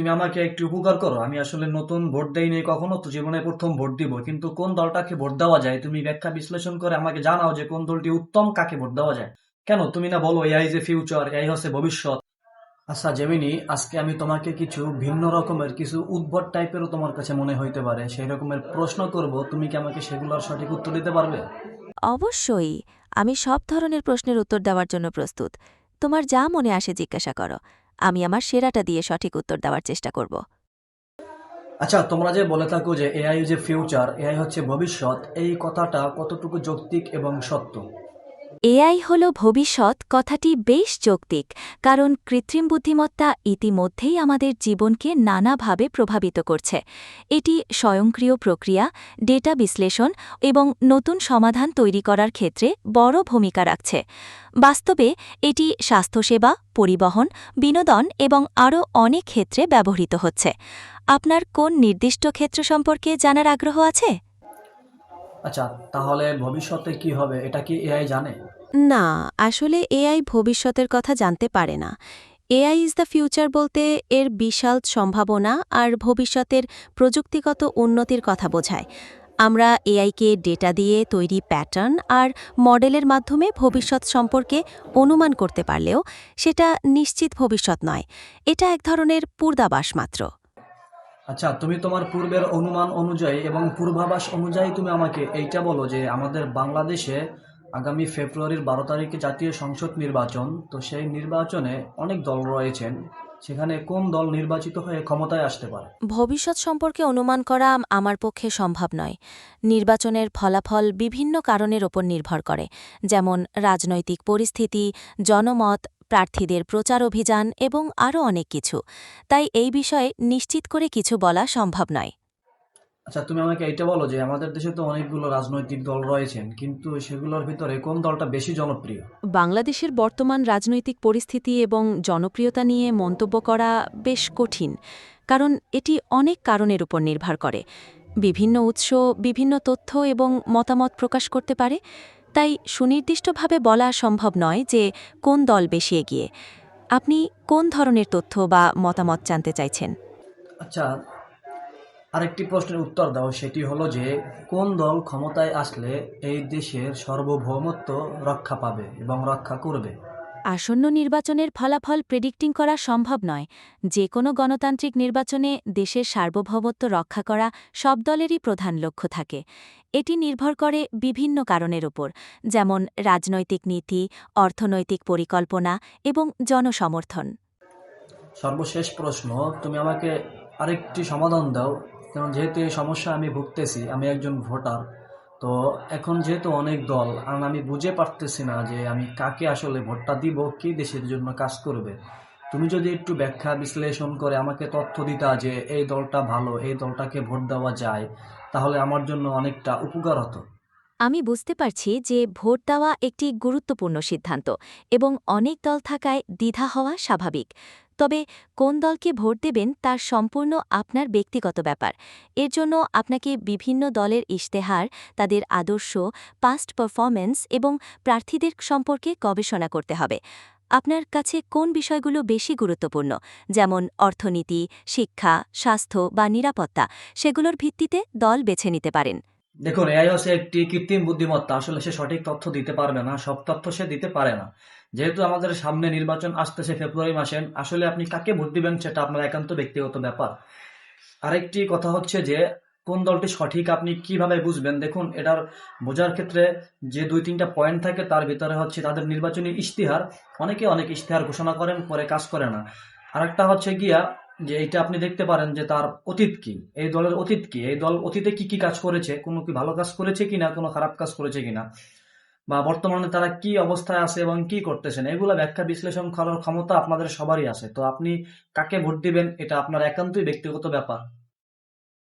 তুমি আমাকে একটু উপকার করো। আমি আসলে নতুন ভোট দেইনি কখনো, তো জীবনে প্রথম ভোট দিব। কিন্তু কোন দলটাকে ভোট দেওয়া যায়? তুমি ব্যাখ্যা বিশ্লেষণ করে আমাকে জানাও যে কোন দলটি উত্তম কাকে ভোট দেওয়া যায়। কেন? তুমি না বলো, এআই যে ফিউচার এআই হচ্ছে ভবিষ্যৎ। আচ্ছা জেমিনি, আজকে আমি তোমাকে কিছু ভিন্ন রকমের, কিছু উদ্ভট টাইপেরও তোমার কাছে মনে হইতে পারে। সেই রকমের প্রশ্ন করব, তুমি কি আমাকে সেগুলোর সঠিক উত্তর দিতে পারবে? অবশ্যই। আমি সব ধরনের প্রশ্নের উত্তর দেওয়ার জন্য প্রস্তুত। তোমার যা মনে আসে জিজ্ঞাসা করো। আমি আমার সেরাটা দিয়ে সঠিক উত্তর দেওয়ার চেষ্টা করব। আচ্ছা তোমরা যে বলে থাকো যে এআই যে ফিউচার, এআই হচ্ছে ভবিষ্যৎ, এই কথাটা কতটুকু যৌক্তিক এবং সত্য? এআই হল ভবিষ্যৎ, কথাটি বেশ যৌক্তিক, কারণ কৃত্রিম বুদ্ধিমত্তা ইতিমধ্যেই আমাদের জীবনকে নানাভাবে প্রভাবিত করছে। এটি স্বয়ংক্রিয় প্রক্রিয়া, ডেটা বিশ্লেষণ এবং নতুন সমাধান তৈরি করার ক্ষেত্রে বড় ভূমিকা রাখছে। বাস্তবে এটি স্বাস্থ্যসেবা, পরিবহন, বিনোদন এবং আরও অনেক ক্ষেত্রে ব্যবহৃত হচ্ছে। আপনার কোন নির্দিষ্ট ক্ষেত্র সম্পর্কে জানার আগ্রহ আছে? আচ্ছা তাহলে ভবিষ্যতে কি হবে? এটা কি এআই জানে? না, আসলে এআই ভবিষ্যতের কথা জানতে পারে না। এআই ইজ দ্য ফিউচার বলতে এর বিশাল সম্ভাবনা আর ভবিষ্যতের প্রযুক্তিগত উন্নতির কথা বোঝায়। আমরা এআইকে ডেটা দিয়ে তৈরি প্যাটার্ন আর মডেলের মাধ্যমে ভবিষ্যৎ সম্পর্কে অনুমান করতে পারলেও সেটা নিশ্চিত ভবিষ্যৎ নয়। এটা এক ধরনের পূর্দাবাস মাত্র। আচ্ছা তুমি তোমার পূর্বের অনুমান অনুযায়ী এবং পূর্বাভাস অনুযায়ী তুমি আমাকে এইটা বলো যে আমাদের বাংলাদেশে আগামী ফেব্রুয়ারির বারো তারিখে জাতীয় সংসদ নির্বাচন, তো সেই নির্বাচনে অনেক দল রয়েছেন। সেখানে কোন দল নির্বাচিত হয়ে ক্ষমতায় আসতে পারে? ভবিষ্যৎ সম্পর্কে অনুমান করা আমার পক্ষে সম্ভব নয়। নির্বাচনের ফলাফল বিভিন্ন কারণের ওপর নির্ভর করে, যেমন রাজনৈতিক পরিস্থিতি, জনমত প্রার্থীদের প্রচার অভিযান এবং আরও অনেক কিছু। তাই এই বিষয়ে নিশ্চিত করে কিছু বলা সম্ভব নয়। আচ্ছা তুমি আমাকে এইটা বলো যে আমাদের দেশে তো অনেকগুলো রাজনৈতিক দল রয়েছেন কিন্তু সেগুলোর ভিতরে কোন দলটা বেশি জনপ্রিয়? বাংলাদেশের বর্তমান রাজনৈতিক পরিস্থিতি এবং জনপ্রিয়তা নিয়ে মন্তব্য করা বেশ কঠিন কারণ এটি অনেক কারণের উপর নির্ভর করে। বিভিন্ন উৎস বিভিন্ন তথ্য এবং মতামত প্রকাশ করতে পারে তাই সুনির্দিষ্টভাবে বলা সম্ভব নয় যে কোন দল বেশি এগিয়ে। আপনি কোন ধরনের তথ্য বা মতামত জানতে চাইছেন? আচ্ছা আরেকটি প্রশ্নের উত্তর দাও, সেটি হলো যে কোন দল ক্ষমতায় আসলে এই দেশের সার্বভৌমত্ব রক্ষা পাবে এবং রক্ষা করবে? আসন্ন নির্বাচনের ফলাফল প্রেডিক্টিং করা সম্ভব নয়। যে কোনো গণতান্ত্রিক নির্বাচনে দেশের সার্বভৌমত্ব রক্ষা করা সব দলেরই প্রধান লক্ষ্য থাকে। এটি নির্ভর করে বিভিন্ন কারণের ওপর যেমন রাজনৈতিক নীতি, অর্থনৈতিক পরিকল্পনা এবং জনসমর্থন। সর্বশেষ প্রশ্ন, তুমি আমাকে আরেকটি সমাধান দাও। কারণ যেহেতু এই সমস্যা আমি ভুগতেছি, আমি একজন ভোটার। তো এখন যেহেতু অনেক দল, আর আমি বুঝে পারতেছি না যে আমি কাকে আসলে ভোটটা দিব, কি দেশের জন্য কাজ করবে। তুমি যদি একটু ব্যাখ্যা, বিশ্লেষণ করে আমাকে তথ্য দিতা যে এই দলটা ভালো, এই দলটাকে ভোট দেওয়া যায়, তাহলে আমার জন্য অনেকটা উপকার হতো। আমি বুঝতে পারছি যে ভোট দেওয়া একটি গুরুত্বপূর্ণ সিদ্ধান্ত এবং অনেক দল থাকায় দ্বিধা হওয়া স্বাভাবিক। তবে কোন দলকে ভোট দেবেন তার সম্পূর্ণ আপনার ব্যক্তিগত ব্যাপার। এর জন্য আপনাকে বিভিন্ন দলের ইশতেহার, তাদের আদর্শ পাস্ট পারফরম্যান্স এবং প্রার্থীদের সম্পর্কে গবেষণা করতে হবে। আপনার কাছে কোন বিষয়গুলো বেশি গুরুত্বপূর্ণ? যেমন অর্থনীতি, শিক্ষা, স্বাস্থ্য বা নিরাপত্তা, সেগুলোর ভিত্তিতে দল বেছে নিতে পারেন। দেখুন এআই হচ্ছে একটি কৃত্রিম বুদ্ধিমত্তা, আসলে সে সঠিক তথ্য দিতে পারবে না, সব তথ্য সে দিতে পারে না। যেহেতু আমাদের সামনে নির্বাচন আসতেছে ফেব্রুয়ারি মাসে আসলে আপনি কাকে ভোট দিবেন সেটা আপনার একান্ত ব্যক্তিগত ব্যাপার। আরেকটি কথা হচ্ছে যে, কোন দলটি সঠিক আপনি কীভাবে বুঝবেন? দেখুন, এটার বোঝার ক্ষেত্রে যে দুই তিনটা পয়েন্ট থাকে, তার ভিতরে হচ্ছে তাদের নির্বাচনী ইশতিহার। অনেকে অনেক ইশতিহার ঘোষণা করেন, পরে কাজ করে না। আরেকটা হচ্ছে গিয়া যে এইটা আপনি দেখতে পারেন যে তার অতীত কি? এই দলের অতীত কি? এই দল অতীতে কি কি কাজ করেছে? কোনো কি ভালো কাজ করেছে কিনা? কোনো খারাপ কাজ করেছে কিনা? বা বর্তমানে তারা কি অবস্থায় আছে এবং কি করতেছেন? এগুলো ব্যাখ্যা, বিশ্লেষণ করার ক্ষমতা আপনাদের সবারই আছে। তো আপনি কাকে ভোট দিবেন এটা আপনার একান্তই ব্যক্তিগত ব্যাপার।